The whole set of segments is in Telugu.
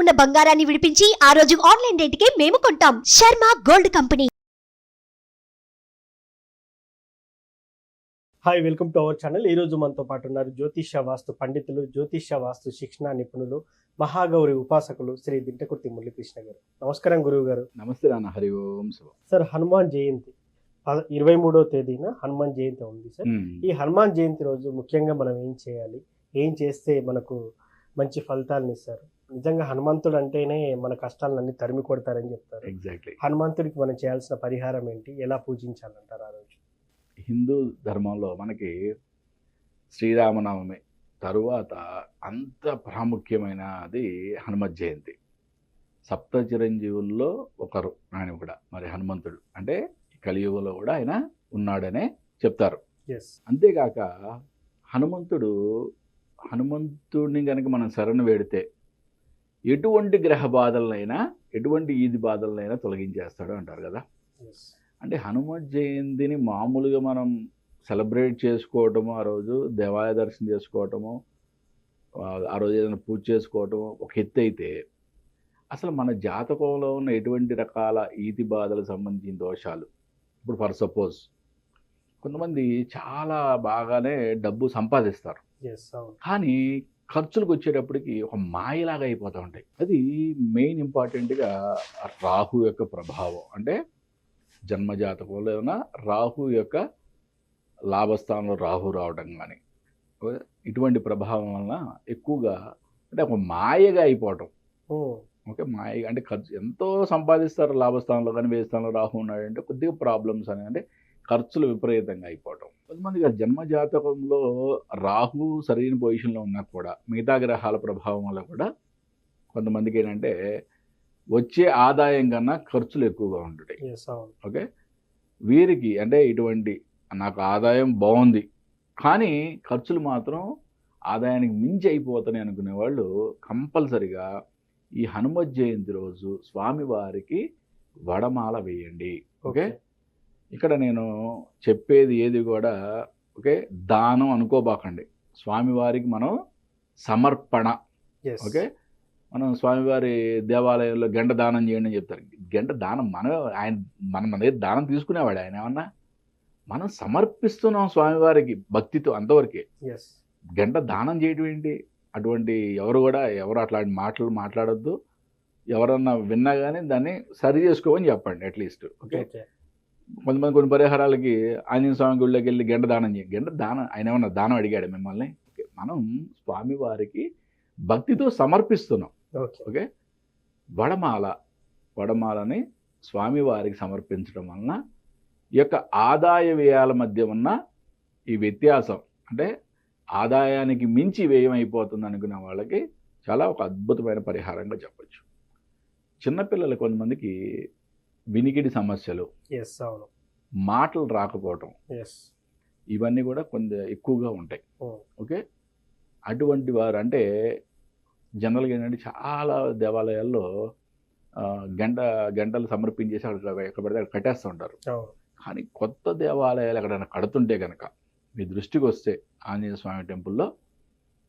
ఉన్న బంగారాన్ని విడిపించి ఆ రోజు ఆన్లైన్ రేటుకే మేము కొంటాం. Sharma gold company. Hi welcome to our channel ఈ రోజు మనతో పాటు ఉన్నారు జ్యోతిష్య వాస్తు పండితులు జ్యోతిష్య వాస్తు శిక్షణ నిపుణులు మహాగౌరి ఉపాసకులు శ్రీ దింటకుర్తి మురళీకృష్ణ గారు. నమస్కారం గురువు గారు. నమస్తే నాన్న హరి ఓం శివ. సార్ హనుమాన్ జయంతి ఇరవై మూడో తేదీన హనుమాన్ జయంతి ఉంది సార్ ఈ హనుమాన్ జయంతి రోజు ముఖ్యంగా మనం ఏం చేయాలి? ఏం చేస్తే మనకు మంచి ఫలితాలను ఇస్తారు? నిజంగా హనుమంతుడు అంటేనే మన కష్టాలన్నీ తరిమి కొడతారని చెప్తారు. ఎగ్జాక్ట్లీ హనుమంతుడికి మనం చేయాల్సిన పరిహారం ఏంటి? ఎలా పూజించాలంటారు ఆ రోజు? హిందూ ధర్మంలో మనకి శ్రీరామనవమి తరువాత అంత ప్రాముఖ్యమైనది హనుమత్ జయంతి. సప్త చిరంజీవుల్లో ఒకరు ఆయన కూడా మరి హనుమంతుడు. అంటే కలియుగంలో కూడా ఆయన ఉన్నాడనే చెప్తారు. ఎస్ అంతేకాక హనుమంతుడు హనుమంతుడిని కనుక మనం శరణు వేడితే ఎటువంటి గ్రహ బాధలనైనా ఎటువంటి ఈది బాధలనైనా తొలగించేస్తాడు అంటారు కదా. అంటే హనుమత్ జయంతిని మామూలుగా మనం సెలబ్రేట్ చేసుకోవటము ఆ రోజు దేవాలయ దర్శనం చేసుకోవటము ఆ- రోజు ఏదైనా పూజ చేసుకోవటము ఒక ఎత్తు అయితే అసలు మన జాతకంలో ఉన్న ఎటువంటి రకాల ఈతి బాధలకు సంబంధించిన దోషాలు? ఇప్పుడు ఫర్ సపోజ్ కొంతమంది చాలా బాగానే డబ్బు సంపాదిస్తారు. కానీ ఖర్చులకు వచ్చేటప్పటికి ఒక మాయలాగా అయిపోతూ ఉంటాయి. అది మెయిన్ ఇంపార్టెంట్గా రాహు యొక్క ప్రభావం. అంటే జన్మజాతకంలో ఏమైనా రాహు యొక్క లాభస్థానంలో రాహు రావడం కానీ ఇటువంటి ప్రభావం వలన ఎక్కువగా అంటే ఒక మాయగా అయిపోవటం. ఓకే మాయ అంటే ఖర్చు ఎంతో సంపాదిస్తారు లాభస్థానంలో కానీ వ్యయ స్థానంలో రాహు ఉన్నాడంటే కొద్దిగా ప్రాబ్లమ్స్ అని అంటే ఖర్చులు విపరీతంగా అయిపోవటం. కొంతమందికి ఆ జన్మ జాతకంలో రాహు సరైన పొజిషన్లో ఉన్నా కూడా మిగతా గ్రహాల ప్రభావం వల్ల కూడా కొంతమందికి ఏంటంటే వచ్చే ఆదాయం కన్నా ఖర్చులు ఎక్కువగా ఉంటాయి ఓకే? వీరికి అంటే ఇటువంటి నాకు ఆదాయం బాగుంది కానీ ఖర్చులు మాత్రం ఆదాయానికి మించి అయిపోతున్నాయి అనుకునే వాళ్ళు కంపల్సరిగా ఈ హనుమత్ జయంతి రోజు స్వామివారికి వడమాల వేయండి. ఓకే? ఇక్కడ నేను చెప్పేది ఏది కూడా ఓకే దానం అనుకోబాకండి. స్వామివారికి మనం సమర్పణ ఓకే? మనం స్వామివారి దేవాలయంలో గంట దానం చేయండి అని చెప్తారు. గంట దానం మనం ఆయన మనం మన దగ్గర దానం తీసుకునేవాడు ఆయన ఏమన్నా? మనం సమర్పిస్తున్నాం స్వామివారికి భక్తితో అంతవరకే. గంట దానం చేయడం ఏంటి? అటువంటి ఎవరు కూడా ఎవరు అట్లాంటి మాటలు మాట్లాడొద్దు. ఎవరన్నా విన్నా కానీ దాన్ని సరి చేసుకోమని చెప్పండి అట్లీస్ట్. ఓకే? కొంతమంది కొన్ని పరిహారాలకి ఆంజనేయ స్వామి గుళ్ళకి వెళ్ళి గంట దానం చేయండి గంట దానం ఆయన ఏమన్నా దానం అడిగాడు మిమ్మల్ని? మనం స్వామివారికి భక్తితో సమర్పిస్తున్నాం. ఓకే. ఓకే? వడమాల వడమాలని స్వామివారికి సమర్పించడం వలన ఈ యొక్క ఆదాయ వ్యయాల మధ్య ఉన్న ఈ వ్యత్యాసం అంటే ఆదాయానికి మించి వ్యయం అయిపోతుంది అనుకునే వాళ్ళకి చాలా ఒక అద్భుతమైన పరిహారంగా చెప్పచ్చు. చిన్నపిల్లలు కొంతమందికి వినికిడి సమస్యలు. ఎస్ అవును. మాటలు రాకపోవటం. ఎస్ ఇవన్నీ కూడా కొంత ఎక్కువగా ఉంటాయి. ఓకే? అటువంటి వారు అంటే జనరల్గా ఏంటంటే చాలా దేవాలయాల్లో గంట గంటలు సమర్పించేసి అక్కడ ఎక్కడ పడితే అక్కడ కట్టేస్తూ ఉంటారు. కానీ కొత్త దేవాలయాలు ఎక్కడైనా కడుతుంటే కనుక మీ దృష్టికి వస్తే ఆంజనేయ స్వామి టెంపుల్లో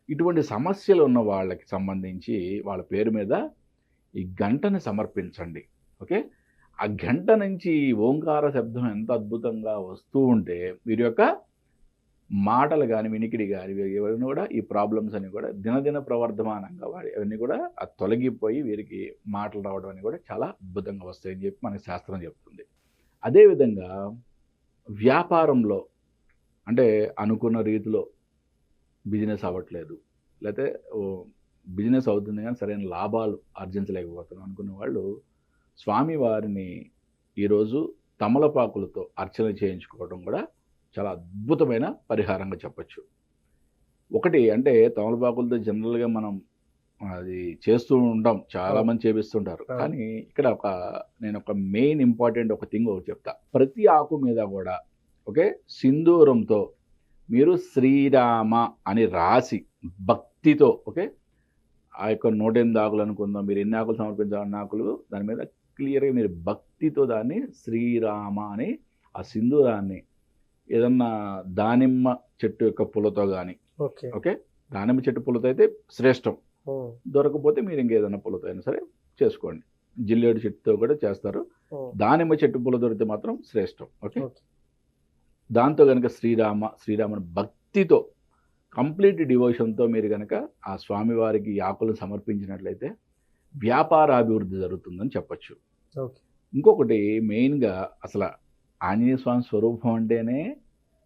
ఇటువంటి సమస్యలు ఉన్న వాళ్ళకి సంబంధించి వాళ్ళ పేరు మీద ఈ గంటని సమర్పించండి. ఓకే? ఆ గంట నుంచి ఓంకార శబ్దం ఎంత అద్భుతంగా వస్తూ ఉంటే వీరి యొక్క మాటలు కానీ వినికిడి కానీ ఇవన్నీ కూడా ఈ ప్రాబ్లమ్స్ అన్నీ కూడా దినదిన ప్రవర్ధమానంగా వాడి అవన్నీ కూడా ఆ తొలగిపోయి వీరికి మాటలు రావడం అని కూడా చాలా అద్భుతంగా వస్తాయని చెప్పి మనకి శాస్త్రం చెప్తుంది. అదేవిధంగా వ్యాపారంలో అంటే అనుకున్న రీతిలో బిజినెస్ అవ్వట్లేదు. లేకపోతే బిజినెస్ అవుతుంది కానీ సరైన లాభాలు ఆర్జించలేకపోతున్నాం అనుకున్న వాళ్ళు స్వామివారిని ఈరోజు తమలపాకులతో అర్చన చేయించుకోవడం కూడా చాలా అద్భుతమైన పరిహారంగా చెప్పచ్చు. ఒకటి అంటే తమలపాకులతో జనరల్గా మనం అది చేస్తూ ఉంటాం చాలా మంది చేపిస్తుంటారు. కానీ ఇక్కడ ఒక నేను ఒక మెయిన్ ఇంపార్టెంట్ ఒక థింగ్ ఒకటి చెప్తా. ప్రతి ఆకు మీద కూడా ఓకే సింధూరంతో మీరు శ్రీరామ అని రాసి భక్తితో ఓకే ఆ యొక్క నూట ఎనిమిది ఆకులు అనుకుందాం మీరు ఎన్ని ఆకులు సమర్పించాలన్న ఆకులు దాని మీద క్లియర్గా మీరు భక్తితో దాన్ని శ్రీరామ అని ఆ సింధూరాన్ని ఏదన్నా దానిమ్మ చెట్టు యొక్క పూలతో కానీ ఓకే. ఓకే? దానిమ్మ చెట్టు పూలతో అయితే శ్రేష్టం. దొరకపోతే మీరు ఇంకేదైనా పూలతో అయినా సరే చేసుకోండి. జిల్లేడు చెట్టుతో కూడా చేస్తారు. దానిమ్మ చెట్టు పూల దొరికితే మాత్రం శ్రేష్టం ఓకే. దాంతో కనుక శ్రీరామ శ్రీరాముని భక్తితో కంప్లీట్ డివోషన్తో మీరు కనుక ఆ స్వామివారికి ఆకులను సమర్పించినట్లయితే వ్యాపార అభివృద్ధి జరుగుతుందని చెప్పచ్చు. ఇంకొకటి మెయిన్గా అసలు ఆంజనేయ స్వామి స్వరూపం అంటేనే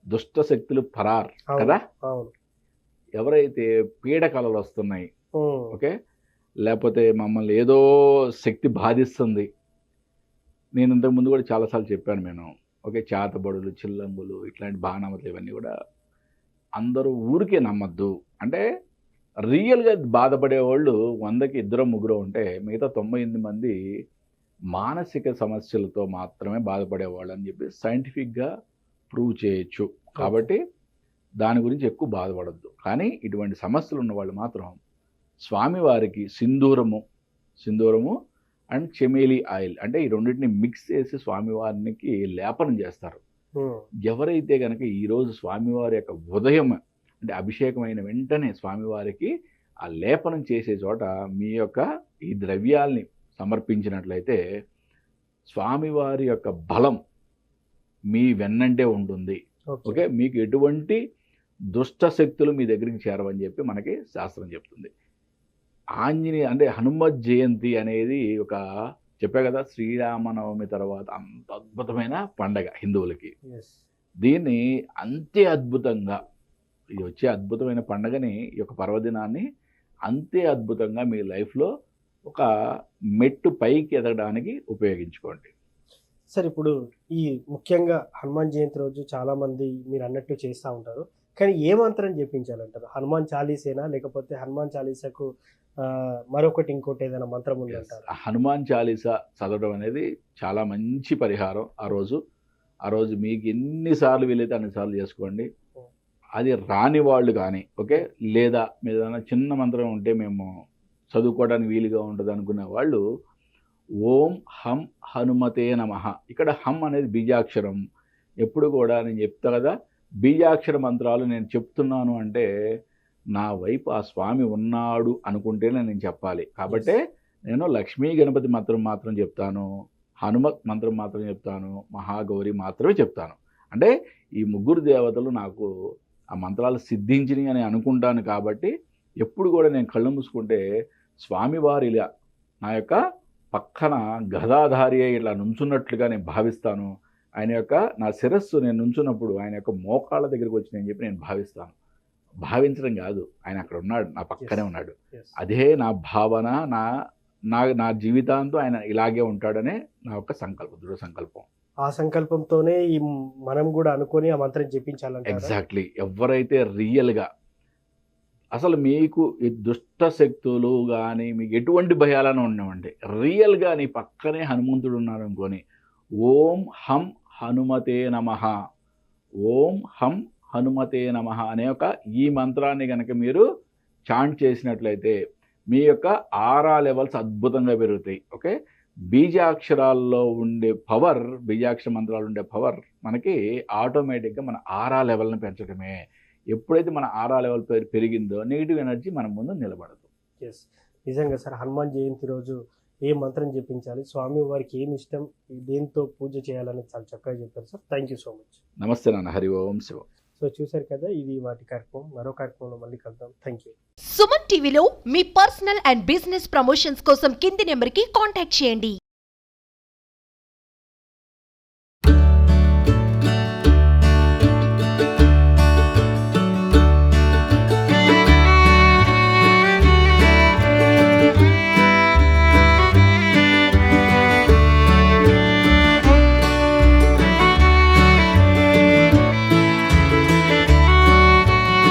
దుష్ట శక్తులు పరార్ కదా? ఎవరైతే పీడకలలు వస్తున్నాయి ఉమ్, ఓకే? లేకపోతే మమ్మల్ని ఏదో శక్తి బాధిస్తుంది. నేను ఇంతకు ముందు కూడా చాలాసార్లు చెప్పాను నేను ఓకే? చేతబడులు చిల్లంగులు ఇట్లాంటి బాణామతులు ఇవన్నీ కూడా అందరూ ఊరికే నమ్మద్దు. అంటే రియల్గా బాధపడే వాళ్ళు వందకి ఇద్దరు ముగ్గురు ఉంటే మిగతా తొంభై ఎనిమిది మంది మానసిక సమస్యలతో మాత్రమే బాధపడేవాళ్ళు అని చెప్పి సైంటిఫిక్గా ప్రూవ్ చేయొచ్చు. కాబట్టి దాని గురించి ఎక్కువ బాధపడద్దు. కానీ ఇటువంటి సమస్యలు ఉన్న వాళ్ళు మాత్రం స్వామివారికి సింధూరము సింధూరము అండ్ చెమేలి ఆయిల్ అంటే ఈ రెండింటిని మిక్స్ చేసి స్వామివారికి లేపనం చేస్తారు. ఎవరైతే కనుక ఈరోజు స్వామివారి యొక్క ఉదయం అంటే అభిషేకం అయిన వెంటనే స్వామివారికి ఆ లేపనం చేసే చోట మీ యొక్క ఈ ద్రవ్యాల్ని సమర్పించినట్లయితే స్వామివారి యొక్క బలం మీ వెన్నంటే ఉంటుంది. ఓకే. మీకు ఎటువంటి దుష్ట శక్తులు మీ దగ్గరికి చేరవని చెప్పి మనకి శాస్త్రం చెప్తుంది. ఆంజనేయ అంటే హనుమత్ జయంతి అనేది ఒక చెప్పా కదా శ్రీరామనవమి తర్వాత అంత అద్భుతమైన పండగ హిందువులకి. దీన్ని అంతే అద్భుతంగా ఇది వచ్చే అద్భుతమైన పండగని ఈ యొక్క పర్వదినాన్ని అంతే అద్భుతంగా మీ లైఫ్లో ఒక మెట్టు పైకి ఎదగడానికి ఉపయోగించుకోండి. సార్ ఇప్పుడు ఈ ముఖ్యంగా హనుమాన్ జయంతి రోజు చాలా మంది మీరు అన్నట్టు చేస్తూ ఉంటారు. కానీ ఏ మంత్రం చెప్పించాలంటారు హనుమాన్ చాలీసేనా? లేకపోతే హనుమాన్ చాలీసాకు మరొకటి ఇంకోటి ఏదైనా మంత్రం ఉందంటారు? హనుమాన్ చాలీసా చదవడం అనేది చాలా మంచి పరిహారం ఆ రోజు. ఆ రోజు మీకు ఎన్నిసార్లు వీలైతే అన్నిసార్లు చేసుకోండి. అది రాని వాళ్ళు కానీ ఓకే? లేదా మీద ఏదైనా చిన్న మంత్రం ఉంటే మేము చదువుకోవడానికి వీలుగా ఉంటుంది అనుకునే వాళ్ళు ఓం హం హనుమతే నమ. ఇక్కడ హం అనేది బీజాక్షరం. ఎప్పుడు కూడా నేను చెప్తా కదా బీజాక్షర మంత్రాలు నేను చెప్తున్నాను అంటే నా వైపు ఆ స్వామి ఉన్నాడు అనుకుంటేనే నేను చెప్పాలి. కాబట్టే నేను లక్ష్మీ గణపతి మంత్రం మాత్రం చెప్తాను హనుమత్ మంత్రం మాత్రం చెప్తాను మహాగౌరి మాత్రమే చెప్తాను. అంటే ఈ ముగ్గురు దేవతలు నాకు ఆ మంత్రాలు సిద్ధించినాయి అని అనుకుంటాను కాబట్టి ఎప్పుడు కూడా నేను కళ్ళు మూసుకుంటే స్వామివారిలా నా యొక్క పక్కన గదాధారి అయి ఇలా నుంచున్నట్లుగా నేను భావిస్తాను. ఆయన యొక్క నా శిరస్సు నేను నుంచున్నప్పుడు ఆయన యొక్క మోకాళ్ళ దగ్గరికి వచ్చి నేను చెప్పి నేను భావిస్తాను. భావించడం కాదు. ఆయన అక్కడ ఉన్నాడు నా పక్కనే. ఉన్నాడు. అదే నా భావన నా నా నా జీవితాంతం ఆయన ఇలాగే ఉంటాడనే నా యొక్క సంకల్పం దృఢ సంకల్పం. ఆ సంకల్పంతోనే ఈ మనం కూడా అనుకొని ఆ మంత్రం చెప్పించాలంటారు ఎగ్జాక్ట్లీ ఎవరైతే రియల్గా అసలు మీకు ఈ దుష్ట శక్తులు కానీ మీకు ఎటువంటి భయాలను ఉండవండి. రియల్గా నీ పక్కనే హనుమంతుడు ఉన్నాడు అనుకొని ఓం హం హనుమతే నమ. ఓం హం హనుమతే నమ అనే ఒక ఈ మంత్రాన్ని కనుక మీరు చాంట్ చేసినట్లయితే మీ యొక్క ఆరా లెవెల్స్ అద్భుతంగా పెరుగుతాయి. ఓకే? బీజాక్షరాల్లో ఉండే పవర్ బీజాక్షర మంత్రాలు ఉండే పవర్ మనకి ఆటోమేటిక్గా మన ఆరా లెవెల్ని పెంచడమే. ఎప్పుడైతే మన ఆరా లెవెల్ పెరి- పెరిగిందో నెగిటివ్ ఎనర్జీ మన ముందు నిలబడదు. ఎస్ నిజంగా సార్ హనుమాన్ జయంతి రోజు ఏ మంత్రం చెప్పించాలి స్వామి వారికి ఏమి ఇష్టం దేంతో పూజ చేయాలని చాలా చక్కగా చెప్పారు sir. Thank you so much నమస్తే నాన్న. హరి ఓం శివ. సో చూశారు కదా ఇది వాటి కార్యక్రమం మరో కార్యక్రమంలో మళ్ళీ కలుద్దాం. థ్యాంక్ యూ సుమన్ టీవీలో మీ పర్సనల్ అండ్ బిజినెస్ ప్రమోషన్స్ కోసం కింది నెంబర్కి కాంటాక్ట్ చేయండి.